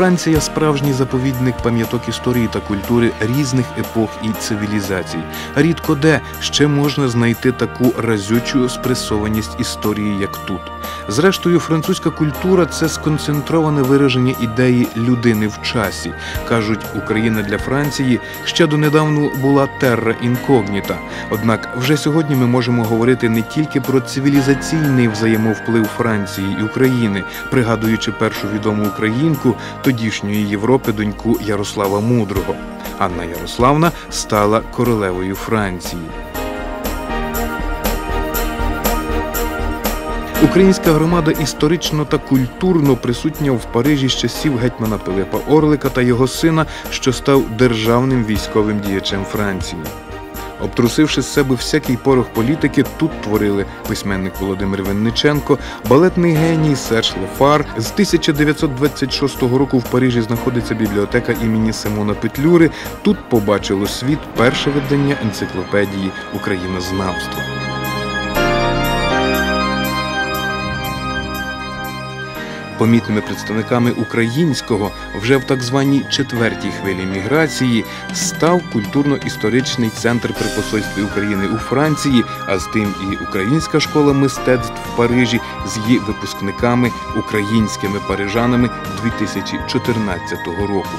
Франція справжній заповідник пам'яток історії та культури різних епох і цивілізацій. Рідко де ще можна знайти таку разючу спресованість історії, як тут. Зрештою, французька культура це сконцентроване вираження ідеї людини в часі. кажуть, Україна для Франції ще донедавну була терра інкогніта. Однак вже сьогодні ми можемо говорити не тільки про цивілізаційний взаємовплив Франції і України, пригадуючи першу відому українку тодішньої Європи, доньку Ярослава Мудрого. Анна Ярославна стала королевою Франції. Українська громада історично та культурно присутня в Парижі з часів гетьмана Пилипа Орлика та його сина, що став державним військовим діячем Франції. Обтрусивши з себе всякий порох політики, тут творили письменник Володимир Винниченко, балетний геній Серж Лофар. З 1926 року в Парижі знаходиться бібліотека імені Симона Петлюри. Тут побачило світ перше видання енциклопедії Українознавства. Помітними представниками українського вже в так званій четвертій хвилі міграції став культурно-історичний центр при посольстві України у Франції, а з тим і Українська школа мистецтв в Парижі з її випускниками українськими парижанами 2014 року.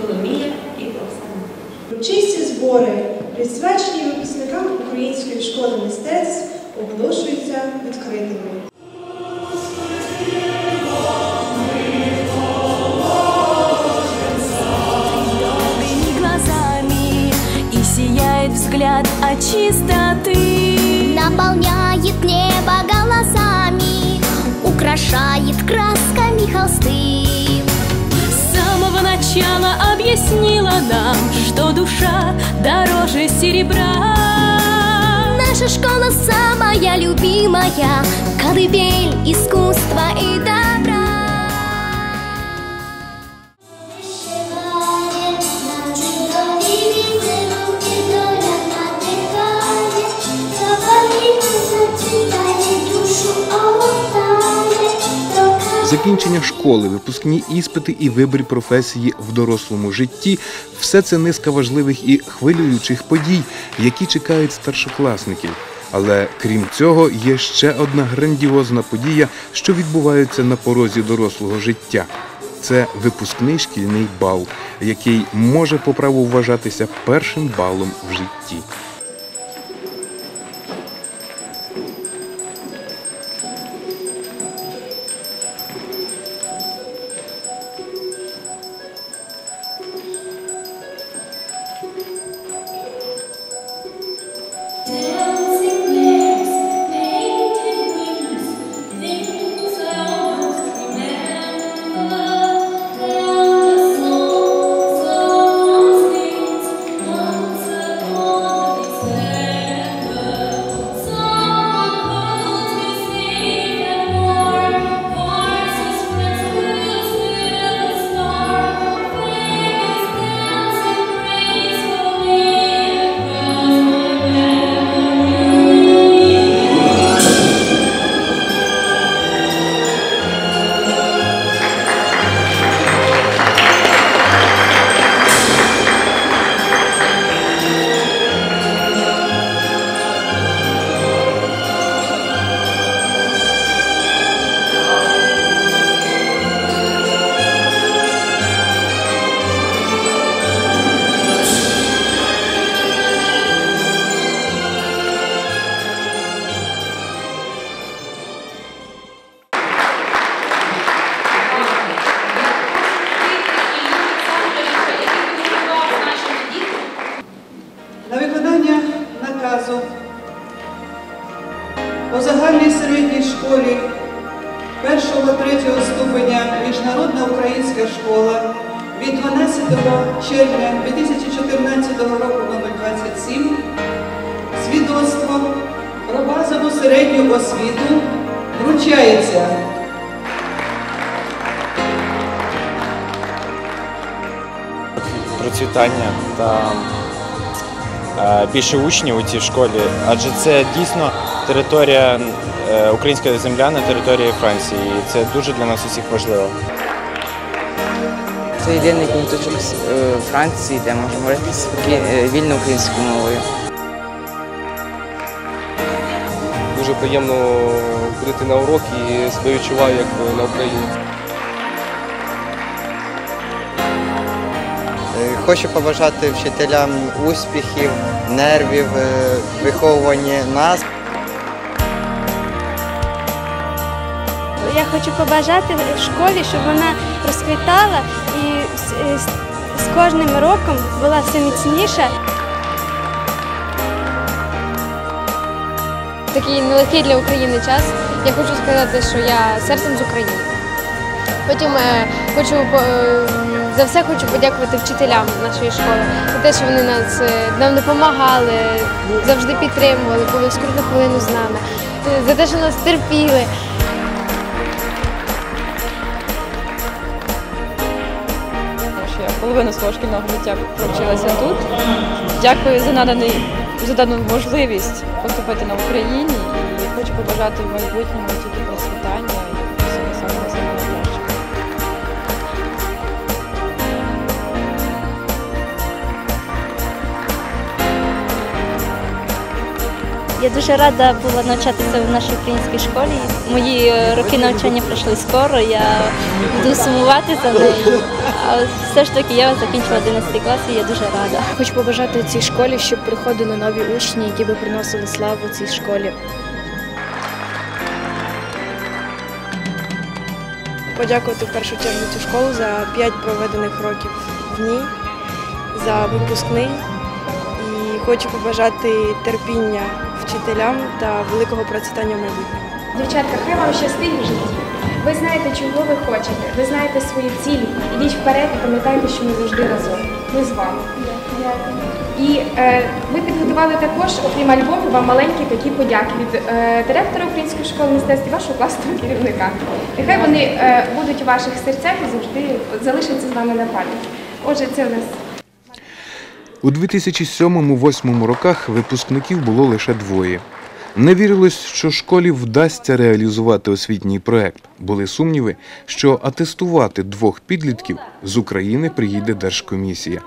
Соломія і Оксана. Урочисті збори, присвячені випускникам Української школи мистецтв, оголошуються відкритими. взгляд от чистоты Наполняет небо голосами Украшает красками холсты сначала объяснила нам, что душа дороже серебра. Наша школа самая любимая, колыбель искусства и добра. Закінчення школи, випускні іспити і вибір професії в дорослому житті все це низка важливих і хвилюючих подій, які чекають старшокласників. Але крім цього, є ще одна грандіозна подія, що відбувається на порозі дорослого життя. Це випускний шкільний бал, який може по праву вважатися першим балом в житті. У загальній середній школі 1-3 ступеня Міжнародна українська школа від 12 червня 2014 року номер 27 свідоцтво про базову середню освіту вручається. Процвітання та більше учнів у цій школі, адже це дійсно територія е, українська земля на території Франції. І це дуже для нас усіх важливо. Це єдиний куточок е, Франції, де можна говорити е, вільно українською мовою. Дуже приємно ходити на уроки і себе відчуваю як на Україні. Хочу побажати вчителям успіхів, нервів, е, виховування нас. Я хочу побажати школі, щоб вона розквітала і з, з, кожним роком була все міцніша. такий нелегкий для України час. Я хочу сказати, що я серцем з України. Потім е, хочу е, за все хочу подякувати вчителям нашої школи за те, що вони нас е, нам допомагали, завжди підтримували, були в скрутну хвилину з нами, е, за те, що нас терпіли. я половину свого шкільного життя провчилася тут. Дякую за наданий за дану можливість поступити на Україні і хочу побажати в майбутньому тільки Я дуже рада була навчатися в нашій українській школі. Мої е, роки навчання пройшли скоро. Я буду сумувати за нею. А все ж таки я закінчила 11 клас і я дуже рада. Хочу побажати цій школі, щоб приходили нові учні, які би приносили славу цій школі. Подякувати в першу чергу цю школу за 5 проведених років в ній, за випускний. І хочу побажати терпіння вчителям та великого процвітання в. Дівчатка, хай вам щастить в житті. Ви знаєте, чого ви хочете, ви знаєте свої цілі. Ідіть вперед і пам'ятайте, що ми завжди разом. Ми з вами. І е, ми підготували також, окрім альбому, вам маленькі такі подяки від е, директора Української школи мистецтв і вашого класного керівника. Нехай вони е, будуть у ваших серцях і завжди залишаться з вами на пам'ять. Отже, це у нас У 2007-2008 роках випускників було лише двоє. Не вірилось, що школі вдасться реалізувати освітній проект. Були сумніви, що атестувати двох підлітків з України приїде Держкомісія.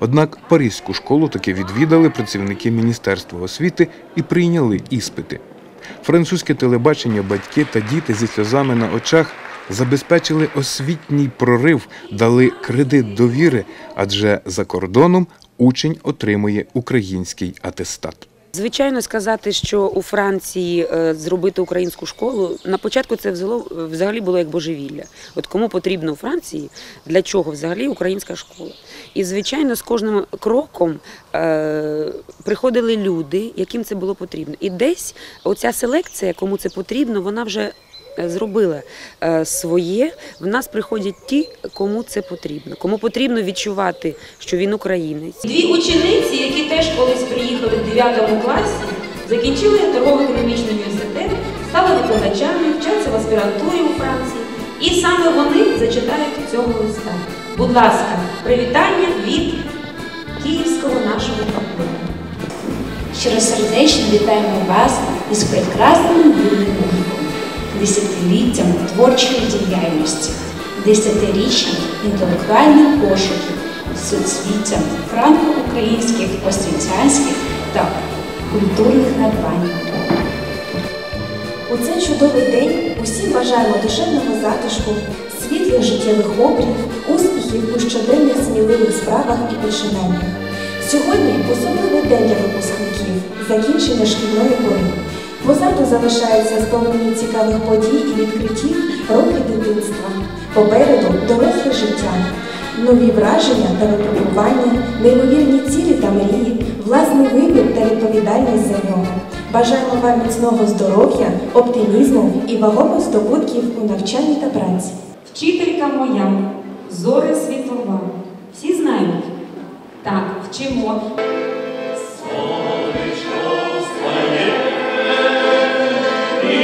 Однак Паризьку школу таки відвідали працівники Міністерства освіти і прийняли іспити. Французьке телебачення, батьки та діти зі сльозами на очах забезпечили освітній прорив, дали кредит довіри, адже за кордоном учень отримує український атестат. Звичайно, сказати, що у Франції е, зробити українську школу на початку це взагалі було як божевілля. От кому потрібно у Франції, для чого взагалі українська школа? І звичайно, з кожним кроком е, приходили люди, яким це було потрібно. І десь оця селекція, кому це потрібно, вона вже зробила е, своє. В нас приходять ті, кому це потрібно. Кому потрібно відчувати, що він українець. Дві учениці, які теж колись приїхали в 9 класі, закінчили торгово-економічний університет, стали викладачами, вчаться в аспірантурі у Франції. І саме вони зачитають цього листа. Будь ласка, привітання від київського нашого партнера. Щиросердечно вітаємо вас із прекрасним роком, десятиліттям творчої діяльності, десятиріччям інтелектуальних пошуків, суцвіттям франко-українських освітянських та культурних надбань. У цей чудовий день усім бажаємо душевного затишку, світлих життєвих обрів, успіхів у щоденних сміливих справах і починаннях. Сьогодні особливий день для випускників, закінчення шкільної пори. Позаду залишаються сповнені цікавих подій і відкриттів роки дитинства. Попереду доросле життя, нові враження та випробування, неймовірні цілі та мрії, власний вибір та відповідальність за нього. Бажаємо вам міцного здоров'я, оптимізму і вагомих здобутків у навчанні та праці. Вчителька моя, зоре світова. Всі знають? Так, вчимо.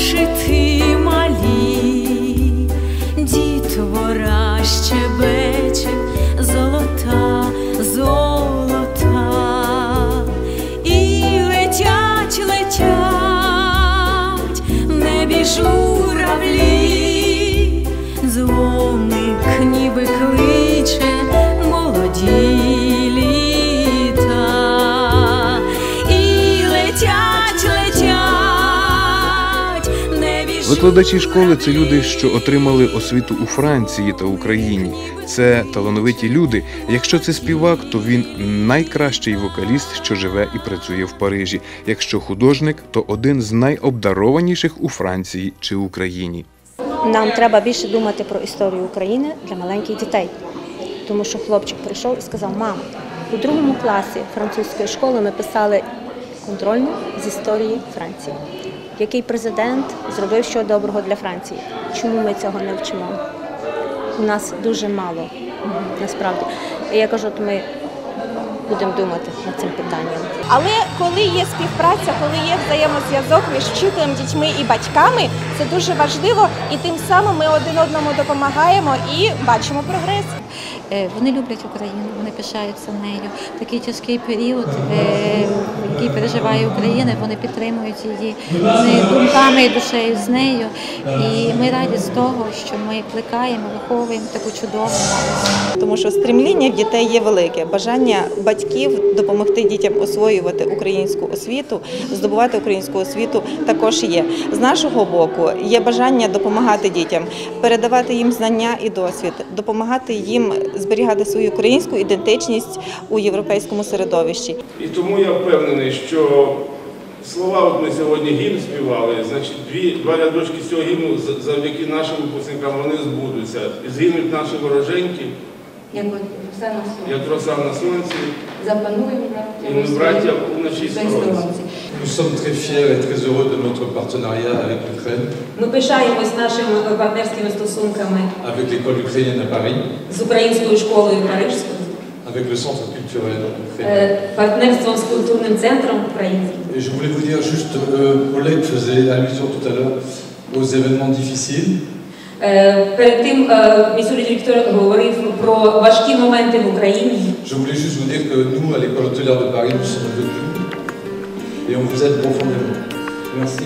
зошити малі, Викладачі школи це люди, що отримали освіту у Франції та Україні. Це талановиті люди. Якщо це співак, то він найкращий вокаліст, що живе і працює в Парижі. Якщо художник, то один з найобдарованіших у Франції чи Україні. Нам треба більше думати про історію України для маленьких дітей. Тому що хлопчик прийшов і сказав: мам, у другому класі французької школи ми писали контрольну з історії Франції. Який президент зробив що доброго для Франції? Чому ми цього не вчимо? У нас дуже мало насправді. І я кажу, от ми будемо думати над цим питанням. Але коли є співпраця, коли є взаємозв'язок між вчителем, дітьми і батьками, це дуже важливо, і тим самим ми один одному допомагаємо і бачимо прогрес. Е, Вони люблять Україну, вони пишаються нею. Такий тяжкий період, е, який переживає Україна, вони підтримують її вони думками і душею з нею. І ми раді з того, що ми плекаємо, виховуємо таку чудову. Тому що стремління в дітей є велике. Бажання батьків допомогти дітям освоювати українську освіту, здобувати українську освіту також є. З нашого боку є бажання допомагати дітям, передавати їм знання і досвід, допомагати їм зберігати свою українську ідентичність у європейському середовищі. І тому я впевнений, що слова, от ми сьогодні гімн співали, значить, дві, два рядочки з цього гімну завдяки нашим випускникам вони збудуться. І згинуть наші вороженьки, Як от на сонці. як роса на сонці, Запануємо і ми браття у нашій сторонці. Nous sommes très fiers et très heureux de notre partenariat avec l'Ukraine, Ми пишаємось нашими партнерськими стосунками avec l'école ukrainienne à Paris, з українською школою Парижською, avec le centre culturel ukrainien. е, партнерством з культурним центром українським. Et je voulais vous dire juste, euh, Oleg faisait allusion tout à l'heure aux événements difficiles. Е, Перед тим е, місюрі директор говорив про важкі моменти в Україні. Je voulais juste vous dire que nous, à l'école hôtelière de Paris, nous sommes avec vous et on vous aide profondément. Merci.